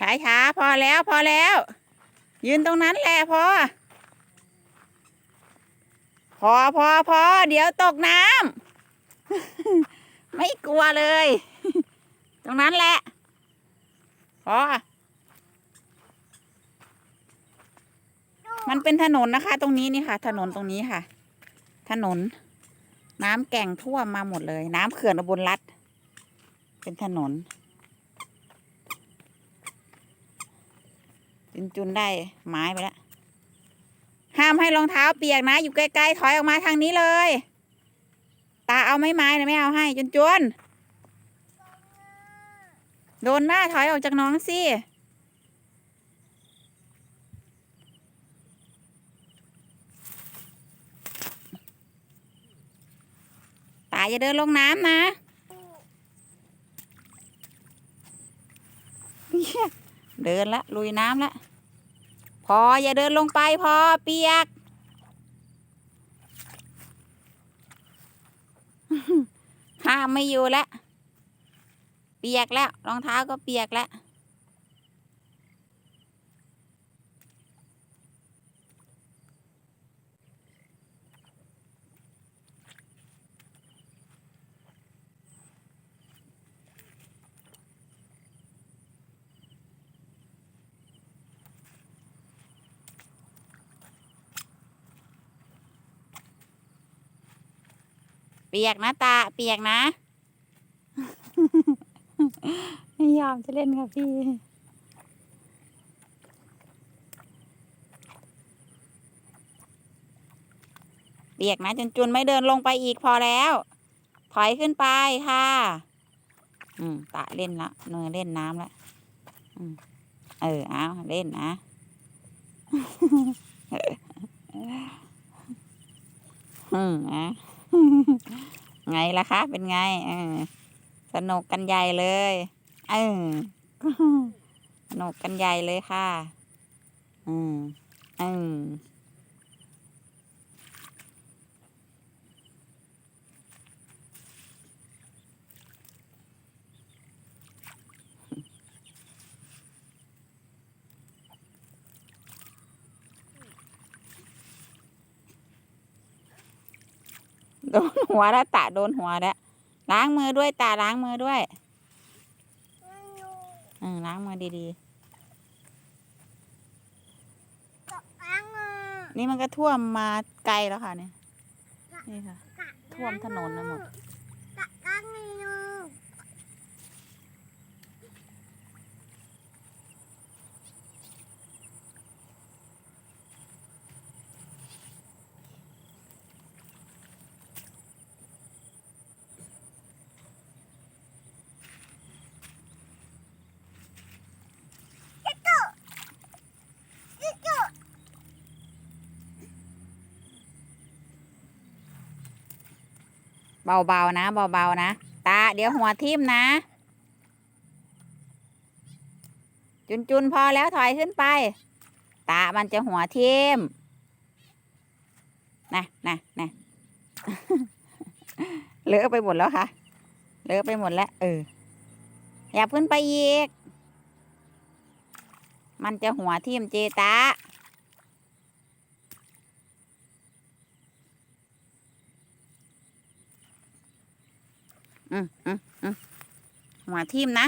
ช้าช้าๆพอแล้วพอแล้ว ยืนตรงนั้นแหละพอ พอพอพอเดี๋ยวตกน้ำไม่กลัวเลย ตรงนั้นแหละ พอ มันเป็นถนนนะคะ ตรงนี้นี่ค่ะ ถนนตรงนี้ค่ะ ถนน น้ำแก่งท่วมมาหมดเลย น้ำเขื่อนอุบลรัฐเป็นถนน จุนจุนได้ไม้ไปแล้วห้ามให้รองเท้าเปียกนะ อยู่ใกล้ๆถอยออกมาทางนี้เลย ตาเอาไม้ไม้นะไม่เอาให้จุนจุนโดนหน้าถอยออกจากน้องสิตาอย่าเดินลงน้ำนะเดินละลุยน้ำละ พออย่าเดินลงไปพอเปียก ห้ามไม่อยู่แล้ว เปียกแล้วรองเท้าก็เปียกแล้ว เปียกนะตา เปียกนะ ไม่ยอมจะเล่นกับพี่ เปียกนะจุนจุนไม่เดินลงไปอีกพอแล้ว ถอยขึ้นไปค่ะ อืม ตะเล่นละเนยเล่นน้ำละอืมเออเอาเล่นนะอืมอะ ไงล่ะคะ เป็นไงเออสนุกกันใหญ่เลยเออสนุกกันใหญ่เลยค่ะ อืมอืม โดนหัวแล้วตะโดนหัวแล้วล้างมือด้วยตาล้างมือด้วยอืมล้างมือดีๆ นี่มันก็ท่วมมาไกลแล้วค่ะเนี่ย นี่ค่ะ ท่วมถนนไปหมด เบาๆนะเบาๆนะ ตา เดี๋ยวหัวทิ่มนะ จุนๆพอแล้วถอยขึ้นไป ตา มันจะหัวทิ่มนะนะนะเลอะไปหมดแล้วค่ะ เลอะไปหมดแล้ว เออ อย่าขึ้นไปอีก มันจะหัวทิ่มเจตา อืมอืมอืมหัวทิ่มนะ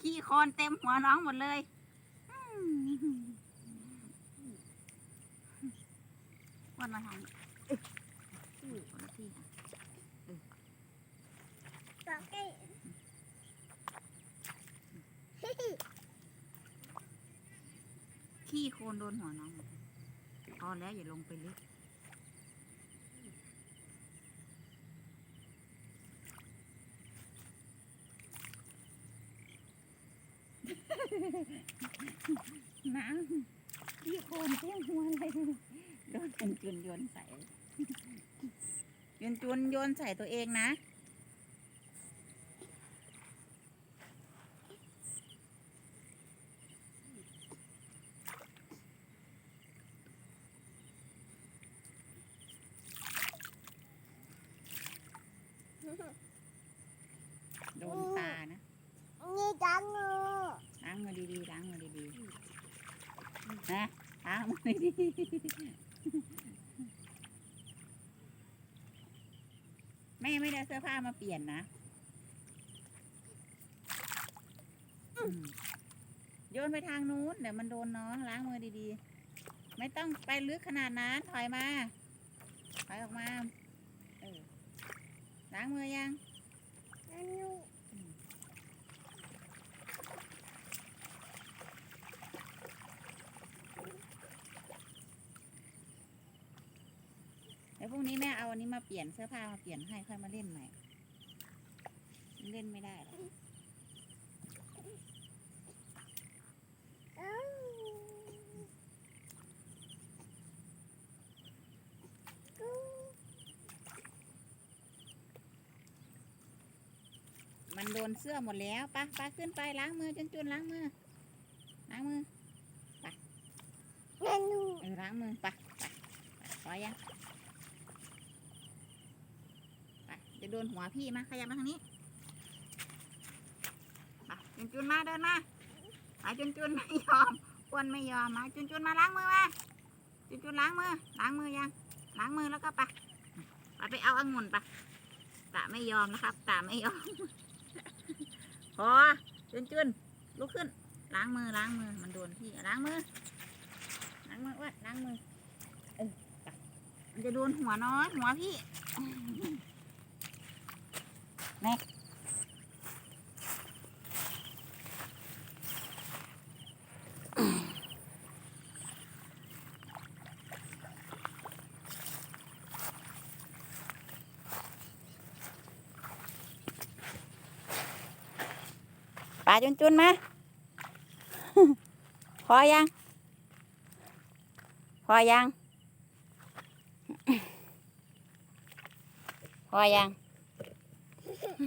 ขี้โคลนเต็มหัวน้องหมดเลยอืมวันมาทางนี้อ้ยอู้คนละที่ค่ะ ขี้โคลนโดนหัวน้องพอแล้วอย่าลงไปลึกน้ำขี้โคลนเต็มหัวเลยโดนจุนจุนโยนใส่จุนจุนโยนใส่ตัวเองนะ โดนตานะ นี่จังงู ล้างมือดีๆล้างมือดีๆนะล้างมือดีๆ แม่ไม่ได้เสื้อผ้ามาเปลี่ยนนะโยนไปทางนู้นเดี๋ยวมันโดนน้องล้างมือดีๆ ไม่ต้องไปลึกขนาดนั้นถอยมา ถอยออกมา เออล้างมือยัง อันนู เดี๋ยวพรุ่ งนี้แม่เอาอันนี้มาเปลี่ยนเสื้อผ้ามาเปลี่ยนให้ค่อยมาเล่นใหม่ เล่นไม่ได้หรอกเอ้ามันโดนเสื้อหมดแล้วไปะปะขึ้นไปล้างมือจุนจุนๆล้างมือ ล้างมืออันนูเออล้างมือไปไปไปพอยังไปจะ โดนหัวพี่มาขยับมาทางนี้ไปจุนจุนมาเดินมาไปจุนจุนไม่ยอมอ้วนไม่ยอมมาจุนจุนมาล้างมือมาจุนจุนล้างมือล้างมือยังล้างมือแล้วก็ไปไปไปเอาองุ่นไปตาไม่ยอมนะครับตาไม่ยอมพอจุนจุนลุกขึ้น ล้างมือล้างมือมันโดนพี่ล้างมือล้างมืออ้วนล้างมือออไปมันจะโดนหัวน้อยหัวพี่ แม่ปลาจุนจุนๆมา พอยัง พอยัง พอยัง ช้า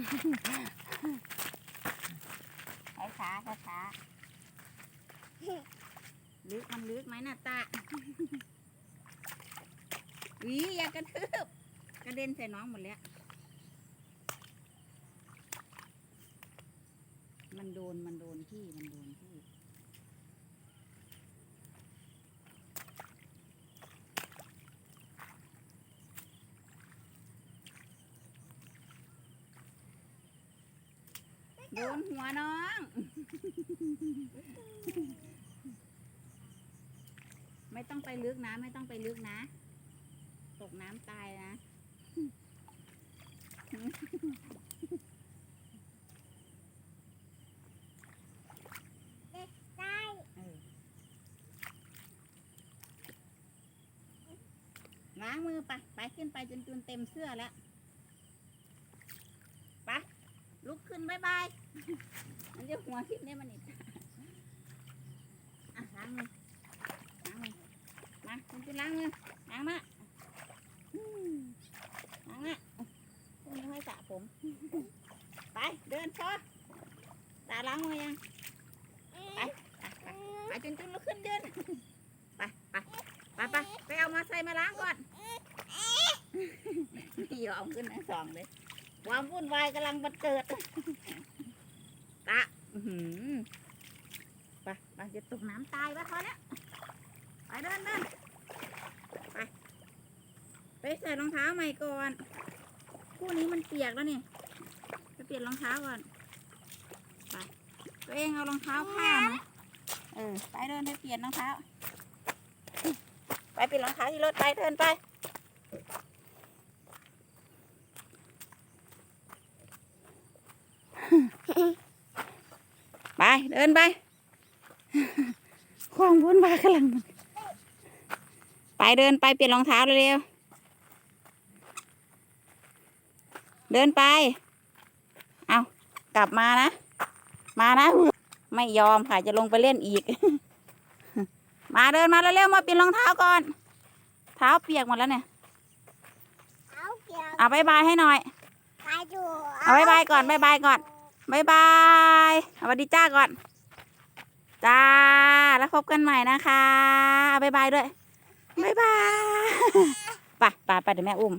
ช้าช้าลึกมันลึกไหมน่ะตาวิอย่ากระทืบกระเด็นใส่น้องหมดแล้ว มันโดนมันโดนพี่มันโดนพี่ โดนหัวน้อง ไม่ต้องไปลึกนะ ไม่ต้องไปลึกนะ ตกน้ำตายนะได้เออล้างมือไป ไปขึ้นไปจนจนเต็มเสื้อแล้ว ไป ลุกขึ้นบายบาย มันจะหัวทิ่มเนี่ยมันอีกอะล้างมือล้างมือมาคุณจะล้างมือล้างมาล้างมาพรุ่งนี้ค่อยสระผม ไปเดินพอตาล้างมือยัง ไปไปไปจนจนลุกขึ้นเดินไปไปไปไปไปเอามาใส่มาล้างก่อนไม่ยอมขึ้นทั้งสองเลย ความวุ่นวายกำลังบันเกิด ตะหือไปไปจะตกน้ำตายไปพอแล้วไปเดินเดินไปไปใส่รองเท้าใหม่ก่อนคู่นี้มันเปียกแล้วนี่ไปเปลี่ยนรองเท้าก่อนไปตัวเองเอารองเท้าผ้ามาเออไปเดินไปเปลี่ยนรองเท้า ไปเปลี่ยนรองเท้าที่รถไปเดินไป ไปเดินไปความวุ่นวายกำลังมัน ไปเดินไปเปลี่ยนรองเท้าเร็วๆเดินไป เอากลับมานะ มานะ ไม่ยอมค่ะจะลงไปเล่นอีก มาเดินมาเร็วๆมาเปลี่ยนรองเท้าก่อน เท้าเปียกหมดแล้วเนี่ยเอาเกี่ยวเอาบายบายให้หน่อยไปดูเอาบ๊ายบายก่อนบ๊ายบายก่อนบายบายสวัสดีจ้าก่อน จ้า แล้วพบกันใหม่นะคะเอาบายบายด้วยบายบายไปไปไปเดี๋ยวแม่อุ้ม